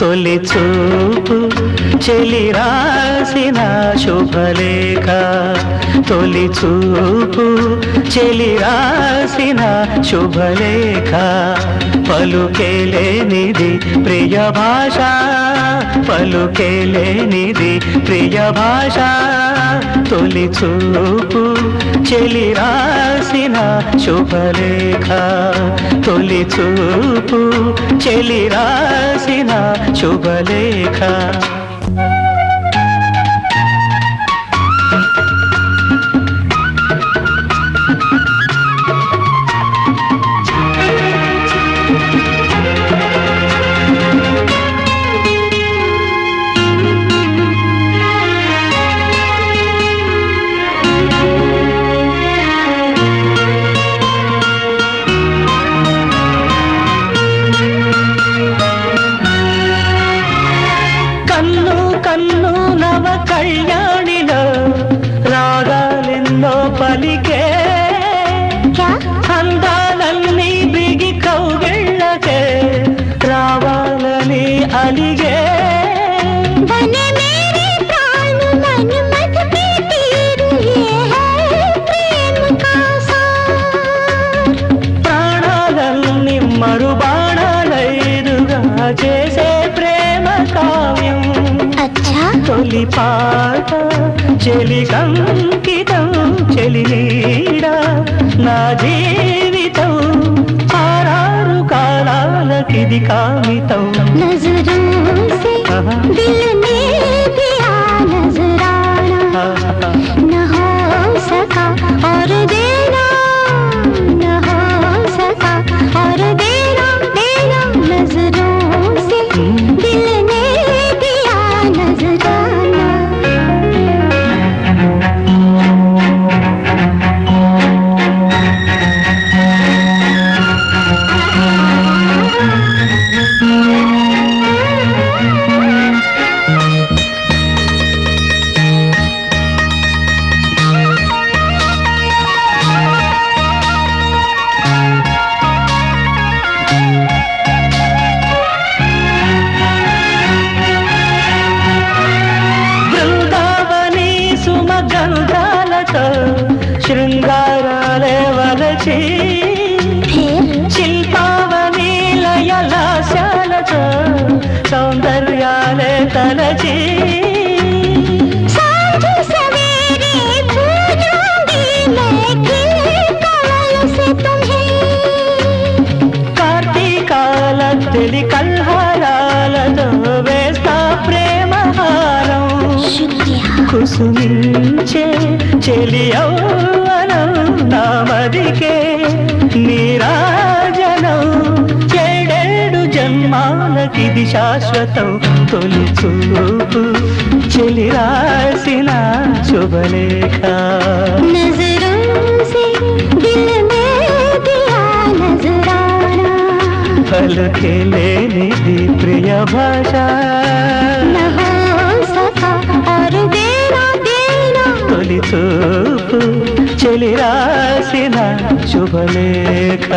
తొలి చూపు చెలి రాసిన శుభలేఖ. తొలి చూపు చెలి రాసిన శుభలేఖ పలుకేలేనిది ప్రియ భాష పలుకేలేనిది ప్రియ భాష. తొలి చూపు చెలి రాసిన శుభలేఖ తొలి చూపు చెలి రాసిన శుభలేఖ. తొలి పాట చెలి కంకితం చెలి నీడ నా జీవితం ఆరారు కాలాలకిది కామితం नजरों से आहा। दिल ने दिया नजराना न हो सका और देना न हो सका और देना देना नजरों से दिल ने दिया नजराना శృంగారాలే వలచి फिर శిల్పావని లయలాశాలతో సౌందర్యాలే తలచి తొలి కల్హారాలతో వేస్తా ప్రేమహారం. కుసుమించే చెలి యౌవనం నామదికే నీరాజనం. చెడేడు జన్మాలకి జన్మాలకిది శాశ్వతం. తొలి చూపు చెలి రాసిన శుభలేఖ. నజరు పలకే లేనిది ప్రియ భాష. తొలి చూపు చెలి రాసిన శుభలేఖ.